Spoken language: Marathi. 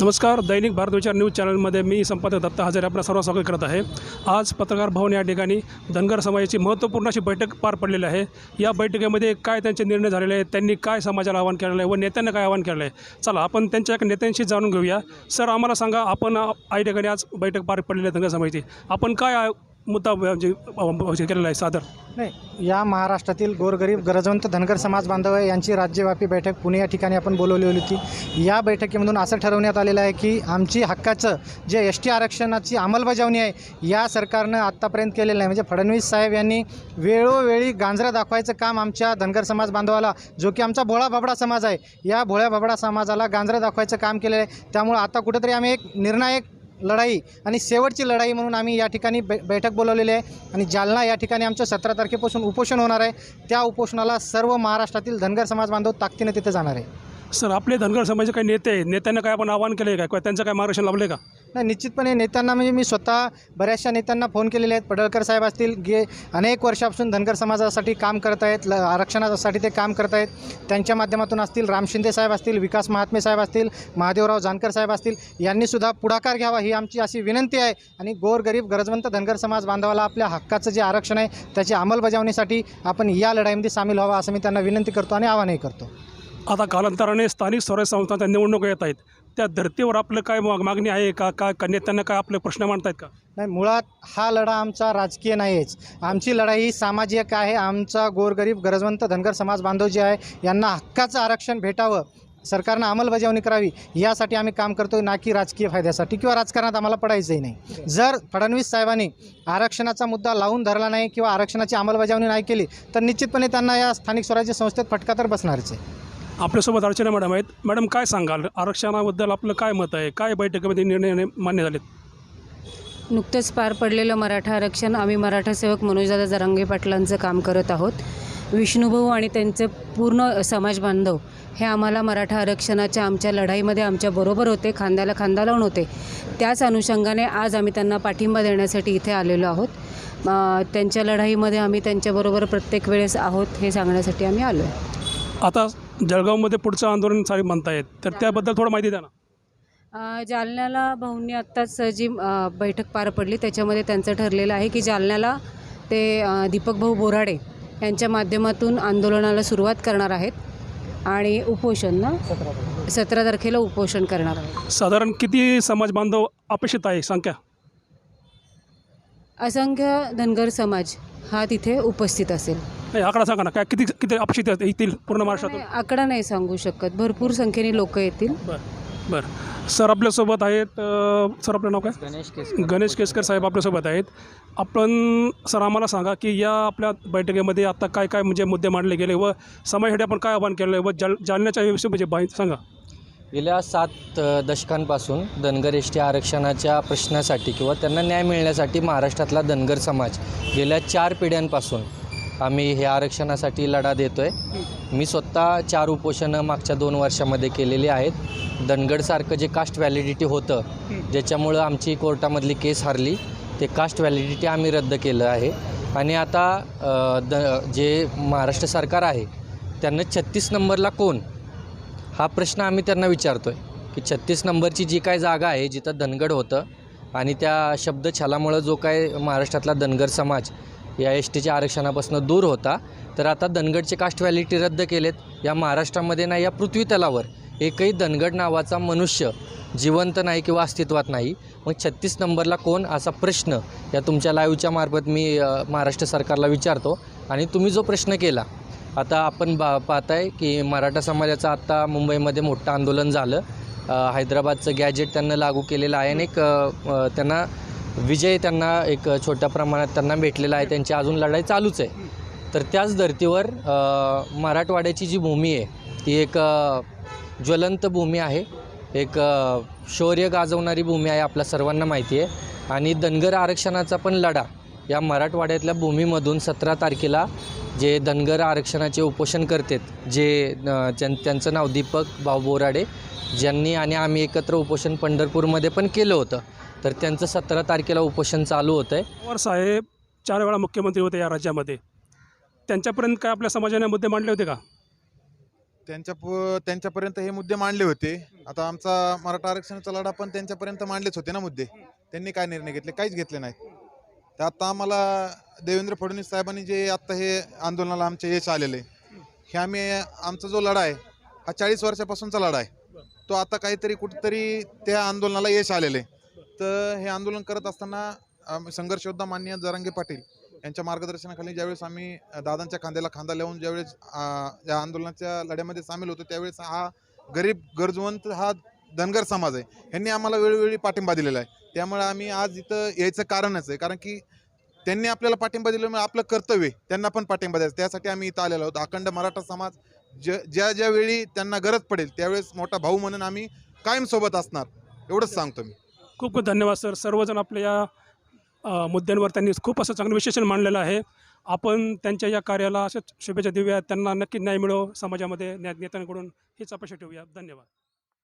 नमस्कार दैनिक भारत विचार न्यूज चॅनलमध्ये मी संपादक दत्ता हजारे. आपल्या सर्व स्वागत करत आहे. आज पत्रकार भवन या ठिकाणी धनगर समाजाची महत्त्वपूर्ण अशी बैठक पार पडलेली आहे. या बैठकीमध्ये काय त्यांचे निर्णय झालेले आहेत? त्यांनी काय समाजाला आवाहन केलेलं आहे? व नेत्यांना काय आवाहन केलं आहे? चला आपण त्यांच्या एका नेत्यांशी जाणून घेऊया. सर आम्हाला सांगा आपण या ठिकाणी आज बैठक पार पडलेली आहे धनगर समाजाची. आपण काय मुद्दा म्हणजे, म्हणजे केलेला आहे सादर. नाही या महाराष्ट्रातील गोरगरीब गरजवंत धनगर समाज बांधव आहे यांची राज्यव्यापी बैठक पुणे या ठिकाणी आपण बोलवली होती. या बैठकीमधून असं ठरवण्यात आलेलं आहे की आमची हक्काचं जे एस टी आरक्षणाची अंमलबजावणी आहे या सरकारनं आत्तापर्यंत केलेलं नाही. म्हणजे फडणवीस साहेब यांनी वेळोवेळी गांजरा दाखवायचं काम आमच्या धनगर समाज बांधवाला जो की आमचा भोळा भाबडा समाज आहे या भोळ्या भाबडा समाजाला गांजरं दाखवायचं काम केलेलं आहे. त्यामुळं आता कुठंतरी आम्ही एक निर्णायक लढाई आणि शेवटची लढाई म्हणून आम्ही या ठिकाणी बै बैठक बोलवलेली आहे. आणि जालना या ठिकाणी आमचं सतरा तारखेपासून उपोषण होणार आहे. त्या उपोषणाला सर्व महाराष्ट्रातील धनगर समाज बांधव ताकदीने तिथे जाणार आहे. सर आपले धनगर समाजाचे काही नेते आहेत नेत्यांना काय आपण आवाहन केलं आहे का? किंवा त्यांचं काय मार्गदर्शन लाभलं आहे का? नाही निश्चितपणे नेत्यांना म्हणजे मी स्वतः बऱ्याचशा नेत्यांना फोन केलेले आहेत. पडळकर साहेब असतील गे अनेक वर्षापासून धनगर समाजासाठी काम करत आहेत ल आरक्षणासाठी ते काम करत आहेत. त्यांच्या माध्यमातून असतील राम शिंदे साहेब असतील विकास महात्मे साहेब असतील महादेवराव जानकर साहेब असतील यांनीसुद्धा पुढाकार घ्यावा ही आमची अशी विनंती आहे. आणि गोरगरीब गरजवंत धनगर समाज बांधवाला आपल्या हक्काचं जे आरक्षण आहे त्याची अंमलबजावणीसाठी आपण या लढाईमध्ये सामील व्हावा असं मी त्यांना विनंती करतो आणि आवाहनही करतो. आता कालांतराने स्थानिक स्वराज्य संस्थांच्या निवडणुका येत आहेत. त्या धर्तीवर आपलं काय माग मागणी आहे का? का का नेत्यांना काय आपले प्रश्न मांडतायत का? नाही मुळात हा लढा आमचा राजकीय नाही आहेच आमची लढाई ही सामाजिक आहे. आमचा गोरगरीब गरजवंत धनगर समाज बांधव जे आहे यांना हक्काचं आरक्षण भेटावं सरकारनं अंमलबजावणी करावी यासाठी आम्ही काम करतो ना की राजकीय फायद्यासाठी किंवा राजकारणात आम्हाला पडायचंही नाही. जर फडणवीस साहेबांनी आरक्षणाचा मुद्दा लावून धरला नाही किंवा आरक्षणाची अंमलबजावणी नाही केली तर निश्चितपणे त्यांना या स्थानिक स्वराज्य संस्थेत फटका तर बसणारच आहे. आपल्यासोबत अर्चना मॅडम आहेत. मॅडम काय सांगाल? आरक्षणाबद्दल आपलं काय मत आहे? काय बैठकीमध्ये निर्णय मान्य झालेत? नुकतंच पार पडलेलं मराठा आरक्षण आम्ही मराठा सेवक मनोजदादा जरांगे पाटलांचं काम करत आहोत. विष्णुभाऊ आणि त्यांचे पूर्ण समाज बांधव हे आम्हाला मराठा आरक्षणाच्या आमच्या लढाईमध्ये आमच्याबरोबर होते खांद्याला खांदा लावून होते. त्याच अनुषंगाने आज आम्ही त्यांना पाठिंबा देण्यासाठी इथे आलेलो आहोत. त्यांच्या लढाईमध्ये आम्ही त्यांच्याबरोबर प्रत्येक वेळेस आहोत हे सांगण्यासाठी आम्ही आलो आहे आता जळगावमध्ये पुढचं आंदोलन साहेब म्हणतायत. तर त्याबद्दल थोडं माहिती द्या ना. अ, जालन्याला भाऊंनी आत्ताच जी अ, बैठक पार पडली त्याच्यामध्ये त्यांचं ठरलेलं आहे की जालन्याला ते अ, दीपक भाऊ बोराडे यांच्या माध्यमातून आंदोलनाला सुरुवात करणार आहेत आणि उपोषण ना? सतरा तारखेला उपोषण करणार आहेत. साधारण किती समाज बांधव अपेक्षित आहे संख्या? असंख्य धनगर समाज हा तिथे उपस्थित असेल. नाही आकडा सांगा ना काय किती किती अपेक्षित येतील पूर्ण महाराष्ट्रातून? आकडा नाही सांगू शकत. भरपूर संख्येने लोक येतील. बरं बरं. सर आपल्यासोबत आहेत अ, सर आपलं नाव काय? गणेश गणेश केसकर साहेब आपल्यासोबत आहेत. आपण सर आम्हाला सांगा की या आपल्या बैठकीमध्ये आता काय काय म्हणजे मुद्दे मांडले गेले व समाजासाठी आपण काय आवाहन केलं आहे व जाल जालन्याच्या विषयी म्हणजे माहिती सांगा. गेल्या सात अ, दशकांपासून धनगर एस टी आरक्षणाच्या प्रश्नासाठी किंवा त्यांना न्याय मिळण्यासाठी महाराष्ट्रातला धनगर समाज गेल्या चार पिढ्यांपासून आम्ही हे आरक्षणासाठी लढा देतो आहे मी स्वतः चार उपोषणं मागच्या दोन वर्षामध्ये केलेली आहेत. धनगडसारखं जे कास्ट व्हॅलिडिटी होतं ज्याच्यामुळं आमची कोर्टामधली केस हरली ते कास्ट व्हॅलिडिटी आम्ही रद्द केलं आहे. आणि आता द जे महाराष्ट्र सरकार आहे त्यांना छत्तीस नंबरला कोण? हा प्रश्न आम्ही त्यांना विचारतो आहे की छत्तीस नंबरची जी काय जागा आहे जिथं धनगड होतं आणि त्या शब्दछालामुळं जो काय महाराष्ट्रातला धनगर समाज या एस टीच्या आरक्षणापासून दूर होता. तर आता धनगडचे कास्ट व्हॅलिटी रद्द केलेत. या महाराष्ट्रामध्ये नाही या पृथ्वी तलावर एकही धनगड नावाचा मनुष्य जिवंत नाही किंवा अस्तित्वात नाही. मग छत्तीस नंबरला कोण? असा प्रश्न या तुमच्या लाईव्हच्या मार्फत मी महाराष्ट्र सरकारला विचारतो. आणि तुम्ही जो प्रश्न केला आता आपण बा पाहताय की मराठा समाजाचं आत्ता मुंबईमध्ये मोठं आंदोलन झालं. हैदराबादचं गॅजेट त्यांना लागू केलेलं आहे आणि एक त्यांना विजय त्यांना एक छोट्या प्रमाणात त्यांना भेटलेला आहे. त्यांची अजून लढाई चालूच आहे. तर त्याच धर्तीवर मराठवाड्याची जी भूमी आहे ती एक ज्वलंत भूमी आहे. एक शौर्य गाजवणारी भूमी आहे आपल्या सर्वांना माहिती आहे. आणि धनगर आरक्षणाचा पण लढा या मराठवाड्यातल्या भूमीमधून सतरा तारखेला जे धनगर आरक्षणाचे उपोषण करतात जे ज्यां त्यांचं नाव दीपक भाऊ बोराडे ज्यांनी आणि आम्ही एकत्र उपोषण पंढरपूरमध्ये पण केलं होतं. तर त्यांचं सतरा तारखेला उपोषण चालू होतं आहे पवार साहेब चार वेळा मुख्यमंत्री होते या राज्यामध्ये. त्यांच्यापर्यंत काय आपल्या समाजाने मुद्दे मांडले होते का? त्यांच्या प त्यांच्यापर्यंत हे मुद्दे मांडले होते. आता आमचा मराठा आरक्षणाचा लढा पण त्यांच्यापर्यंत मांडलेच होते ना मुद्दे. त्यांनी काय निर्णय घेतले काहीच घेतले नाहीत. तर आता आम्हाला देवेंद्र फडणवीस साहेबांनी जे आत्ता हे आंदोलनाला आमचे यश आलेले हे आम्ही आमचा जो लढा आहे हा चाळीस वर्षापासूनचा लढा आहे. तो आता काहीतरी कुठेतरी त्या आंदोलनाला यश आलेलं आहे. तर हे आंदोलन करत असताना आम- संघर्ष योद्धा मान्य जरांगे पाटील यांच्या मार्गदर्शनाखाली ज्यावेळेस आम्ही दादांच्या खांद्याला खांदा लावून ज्यावेळेस या आंदोलनाच्या लढ्यामध्ये सामील होतो त्यावेळेस हा गरीब गरजवंत हा धनगर समाज आहे. यांनी आम्हाला वेळोवेळी पाठिंबा दिलेला आहे. त्यामुळे आम्ही आज इथं यायचं कारणच आहे. कारण की त्यांनी आपल्याला पाठिंबा दिल्यामुळे आपलं कर्तव्य त्यांना पण पाठिंबा द्यायचा. त्यासाठी आम्ही इथं आलेलो आहोत. अखंड मराठा समाज ज ज्या ज्यावेळी त्यांना गरज पडेल त्यावेळेस मोठा भाऊ म्हणून आम्ही कायम सोबत असणार. एवढंच सांगतो मी. खूप खूप धन्यवाद सर. सर्वजण आपल्या या मुद्द्यांवर त्यांनी खूप असं चांगलं विश्लेषण मांडलेलं आहे. आपण त्यांच्या या कार्याला अशा शुभेच्छा देऊया. त्यांना नक्की न्याय मिळो समाजामध्ये. न्या नेत्यांकडून हीच अपेक्षा ठेवूया. धन्यवाद.